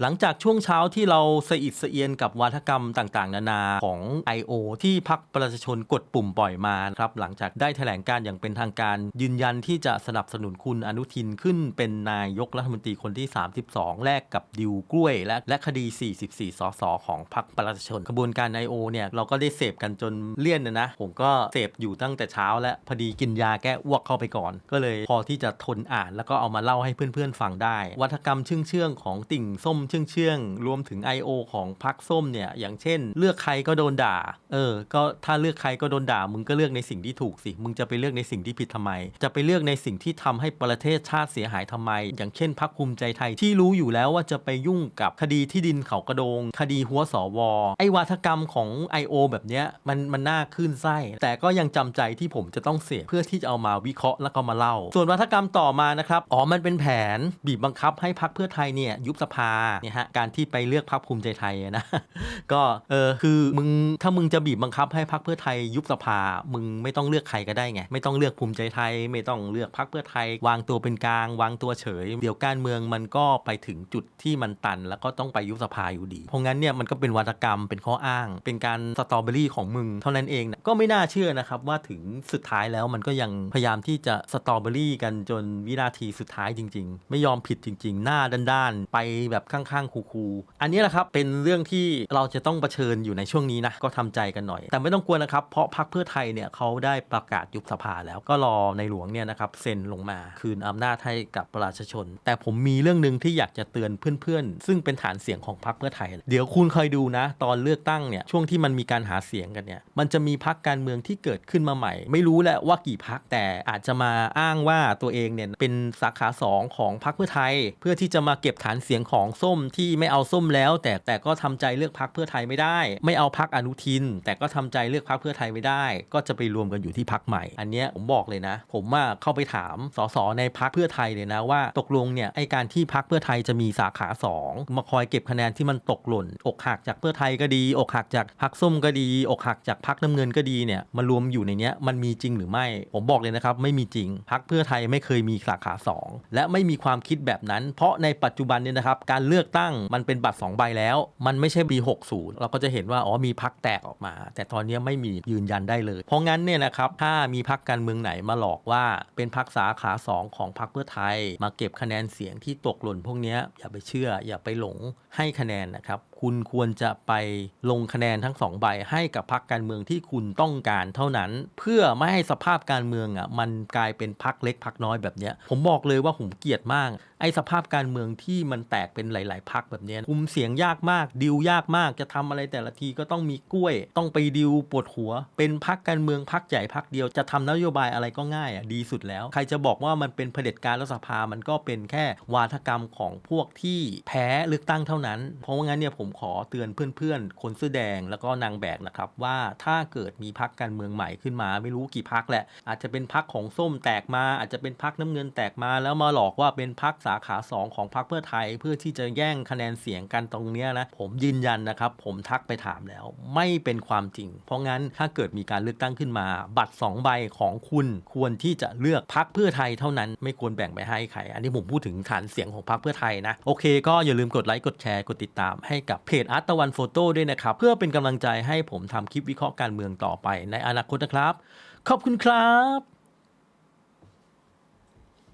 หลังจากช่วงเช้าที่เราสะอิดสะเอียนกับวาทกรรมต่างๆ นานาของ I.O. ที่พักประชาชนกดปุ่มปล่อยมาครับหลังจากได้แถลงการอย่างเป็นทางการยืนยันที่จะสนับสนุนคุณอนุทินขึ้นเป็นนายกรัฐมนตรีคนที่ 32 แลกกับดิวกล้วย และและคดี 44 สสของพักประชาชนกระบวนการ I.O. เนี่ยเราก็ได้เสพกันจนเลี่ยนนะนะผมก็เสพอยู่ตั้งแต่เช้า และพอดีกินยาแก้อ้วกเข้าไปก่อน ก็เลยพอที่จะทนอ่านแล้วก็เอามาเล่าให้เพื่อนๆฟังได้ วัฒกรรมเชื่องเชื่องๆของติ่งส้มเชื่องเชื่องๆรวมถึง I.O. ของพักส้มเนี่ย อย่างเช่น เลือกใครก็โดนด่า เออ ก็ถ้าเลือกใครก็โดนด่า มึงก็เลือกในสิ่งที่ถูกสิ มึงจะไปเลือกในสิ่งที่ผิดทำไม จะไปเลือกในสิ่งที่ทำให้ประเทศชาติเสียหายทำไม อย่างเช่นพักภูมิใจไทยที่รู้อยู่แล้วว่าจะไปยุ่งกับคดีที่ดินเขากระโดง คดีหัวสวไอ้วาทกรรมของ I.O. แบบเนี้ยมันมันน่าขึ้นไส้แต่ก็ยังจำใจที่ผมจะต้องเสียเพื่อที่จะเอามาวิเคราะห์แล้วก็มาเล่า ส่วนวาทกรรมต่อมานะครับ อ๋อ มันเป็นแผนบีบบังคับให้พักเพื่อไทยเนี่ยยุบสภาเนี่ยฮะการที่ไปเลือกพักภูมิใจไทยนะก็เออคือมึงถ้ามึงจะบีบบังคับให้พักเพื่อไทยยุบสภา มึงไม่ต้องเลือกใครก็ได้ไง ไม่ต้องเลือกภูมิใจไทย ไม่ต้องเลือกพักเพื่อไทย วางตัวเป็นกลาง วางตัวเฉย เดี๋ยวการเมืองมันก็ไปถึงจุดที่มันตัน แล้วก็ต้องไปยุบสภาอยู่ดี เพราะงั้นเนี่ยมันก็เป็นวาทกรรมเป็นข้ออ้าง เป็นการสตรอเบอรี่ของมึงเท่านั้นเองนะก็ไม่น่าเชื่อนะครับว่าถึงสุดท้ายแล้วมันก็ยังพยายามที่จะสตรอเบอรี่กันจนวินาทีสุดท้ายจริง ๆ ไม่ยอมผิดจริง ๆ หน้าด้านๆไปแบบข้ข้างๆคูๆอันนี้แหละครับเป็นเรื่องที่เราจะต้องเผชิญอยู่ในช่วงนี้นะก็ทำใจกันหน่อย แต่ไม่ต้องกลัวนะครับ เพราะพรรคเพื่อไทยเนี่ยเขาได้ประกาศยุบสภาแล้วก็รอในหลวงเนี่ยนะครับเซ็นลงมาคืนอำนาจให้กับประชาชน แต่ผมมีเรื่องหนึ่งที่อยากจะเตือนเพื่อนๆ ซึ่งเป็นฐานเสียงของพรรคเพื่อไทย เดี๋ยวคุณคอยดูนะ ตอนเลือกตั้งเนี่ยช่วงที่มันมีการหาเสียงกันเนี่ยมันจะมีพรรคการเมืองที่เกิดขึ้นมาใหม่ ไม่รู้แหละว่ากี่พรรคแต่อาจจะมาอ้างว่าตัวเองเนี่ยเป็นสาขาสองของพรรคเพื่อไทย เพื่อที่จะมาเก็บฐานเสียงของส้มที่ไม่เอาส้มแล้ว แต่แต่ก็ทำใจเลือกพรรคเพื่อไทยไม่ได้ ไม่เอาพรรคอนุทิน แต่ก็ทำใจเลือกพรรคเพื่อไทยไม่ได้ ก็จะไปรวมกันอยู่ที่พรรคใหม่ อันเนี้ยผมบอกเลยนะ ผมว่าเข้าไปถามสสในพรรคเพื่อไทยเลยนะว่าตกลงเนี่ยไอการที่พรรคเพื่อไทยจะมีสาขาสองมาคอยเก็บคะแนนที่มันตกหล่น อกหักจากเพื่อไทยก็ดี อกหักจากพรรคส้มก็ดี อกหักจากพรรคน้ำเงินก็ดีเนี่ยมารวมอยู่ในเนี้ยมันมีจริงหรือไม่ ผมบอกเลยนะครับไม่มีจริงพรรคเพื่อไทยไม่เคยมีสาขาสองและไม่มีความคิดแบบนั้น เพราะในปัจจุบันเนี่ยนะครับการเลือกตั้งมันเป็นบัตร 2 ใบแล้ว มันไม่ใช่ปี60 เราก็จะเห็นว่าอ๋อมีพรรคแตกออกมา แต่ตอนนี้ไม่มียืนยันได้เลย เพราะงั้นเนี่ยนะครับถ้ามีพรรคการเมืองไหนมาหลอกว่าเป็นพรรคสาขาสองของพรรคเพื่อไทย มาเก็บคะแนนเสียงที่ตกหล่นพวกนี้อย่าไปเชื่อ อย่าไปหลงให้คะแนนนะครับคุณควรจะไปลงคะแนนทั้งสองใบให้กับพรรคการเมืองที่คุณต้องการเท่านั้น เพื่อไม่ให้สภาพการเมืองอะมันกลายเป็นพรรคเล็กพรรคน้อยแบบเนี้ยผมบอกเลยว่าผมเกลียดมากไอ้สภาพการเมืองที่มันแตกเป็นหลายๆพักแบบเนี้คุมเสียงยากมากดิวยากมากจะทำอะไรแต่ละทีก็ต้องมีกล้วย ต้องไปดิวปวดหัว เป็นพักการเมืองพักใหญ่พักเดียวจะทำนโยบายอะไรก็ง่ายอะดีสุดแล้ว ใครจะบอกว่ามันเป็นเผด็จการรัฐสภามันก็เป็นแค่วาทกรรมของพวกที่แพ้เลือกตั้งเท่านั้น เพราะว่างั้นเนี่ยผมขอเตือนเพื่อนๆ คนเสื้อแดงแล้วก็นางแบกนะครับว่าถ้าเกิดมีพักการเมืองใหม่ขึ้นมา ไม่รู้กี่พักแหละ อาจจะเป็นพักของส้มแตกมา อาจจะเป็นพักน้ำเงินแตกมาแล้วมาหลอกว่าเป็นพักสาขาสองของพรรคเพื่อไทยเพื่อที่จะแย่ย่งคะแนนเสียงกันตรงเนี้ยนะผมยืนยันนะครับ ผมทักไปถามแล้ว ไม่เป็นความจริง เพราะงั้นถ้าเกิดมีการเลือกตั้งขึ้นมา บัตร 2 ใบของคุณควรที่จะเลือกพรรคเพื่อไทยเท่านั้นไม่ควรแบ่งไปให้ใคร อันนี้ผมพูดถึงฐานเสียงของพรรคเพื่อไทยนะ โอเคก็อย่าลืมกดไลค์กดแชร์กดติดตามให้กับเพจอาร์ตตะวันโฟโต้ด้วยนะครับ เพื่อเป็นกำลังใจให้ผมทำคลิปวิเคราะห์การเมืองต่อไปในอนาคตนะครับ ขอบคุณครับ